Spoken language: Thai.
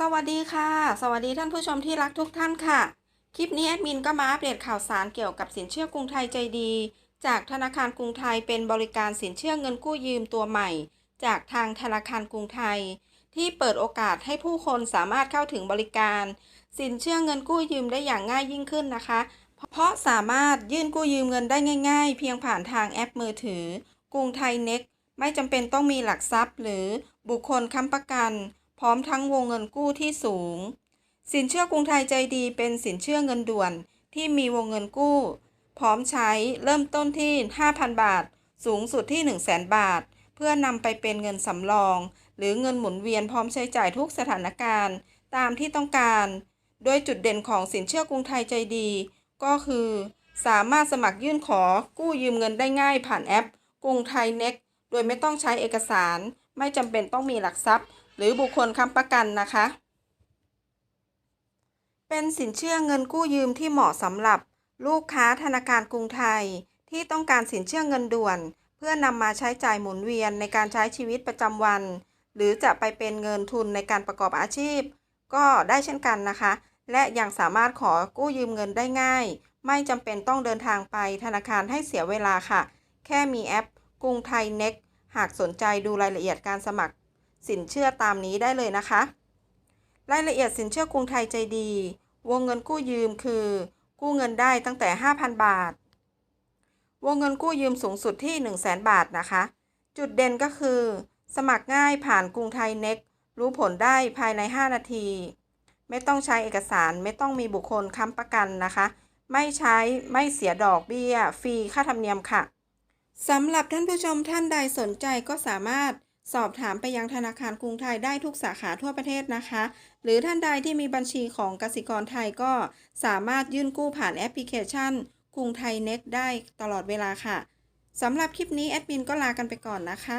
สวัสดีค่ะ สวัสดีท่านผู้ชมที่รักทุกท่านค่ะ คลิปนี้แอดมินก็มาอัปเดตข่าวสารเกี่ยวกับสินเชื่อกรุงไทยใจดี จากธนาคารกรุงไทยเป็นบริการสินเชื่อเงินกู้ยืมตัวใหม่ จากทางธนาคารกรุงไทย ที่เปิดโอกาสให้ผู้คนสามารถเข้าถึงบริการ สินเชื่อเงินกู้ยืมได้อย่างง่ายยิ่งขึ้นนะคะ เพราะสามารถยื่นกู้ยืมเงินได้ง่าย ๆ เพียงผ่านทางแอปมือถือ กรุงไทยเน็กไม่จำเป็นต้องมีหลักทรัพย์ หรือบุคคลค้ำประกัน พร้อมทั้งวงเงินกู้ที่สูง สินเชื่อกรุงไทยใจดีเป็นสินเชื่อเงินด่วนที่มีวงเงินกู้ พร้อมใช้เริ่มต้นที่ 5,000 บาท สูงสุดที่ 100,000 บาท เพื่อนำไปเป็นเงินสำรอง หรือเงินหมุนเวียนพร้อมใช้จ่ายทุกสถานการณ์ ตามที่ต้องการ โดยจุดเด่นของสินเชื่อกรุงไทยใจดี ก็คือ สามารถสมัครยื่นขอกู้ยืมเงินได้ง่ายผ่านแอป กรุงไทยเน็กโดยไม่ต้องใช้เอกสาร ไม่จำเป็นต้องมีหลักทรัพย์ หรือบุคคลค้ำประกันนะคะ เป็นสินเชื่อเงินกู้ยืมที่เหมาะสำหรับลูกค้าธนาคารกรุงไทย ที่ต้องการสินเชื่อเงินด่วน เพื่อนำมาใช้จ่ายหมุนเวียนในการใช้ชีวิตประจำวัน หรือจะไปเป็นเงินทุนในการประกอบอาชีพ ก็ได้เช่นกันนะคะ และยังสามารถขอกู้ยืมเงินได้ง่าย ไม่จำเป็นต้องเดินทางไปธนาคารให้เสียเวลาค่ะ แค่มีแอปกรุงไทยเน็กหากสนใจดูรายละเอียดการสมัคร สินเชื่อตามนี้ได้เลยนะคะ รายละเอียดสินเชื่อกรุงไทยใจดี วงเงินกู้ยืมคือ กู้เงินได้ตั้งแต่ 5,000 บาท วงเงินกู้ยืมสูงสุดที่ 100,000 บาทนะคะ จุดเด่นก็คือ สมัครง่ายผ่านกรุงไทยเน็กรู้ผลได้ภายใน 5 นาที ไม่ต้องใช้เอกสารไม่ต้องมีบุคคลค้ำประกันนะคะ ไม่ใช้ไม่เสียดอกเบี้ย ฟรีค่าธรรมเนียมค่ะสำหรับท่านผู้ชมท่านใดสนใจก็สามารถ สอบถามไปยังธนาคารกรุงไทยได้ทุกสาขาทั่วประเทศนะคะ หรือท่านใดที่มีบัญชีของกสิกรไทยก็สามารถยื่นกู้ผ่านแอปพลิเคชัน กรุงไทยเน็ตได้ตลอดเวลาค่ะสำหรับคลิปนี้แอดมินก็ลากันไปก่อนนะคะ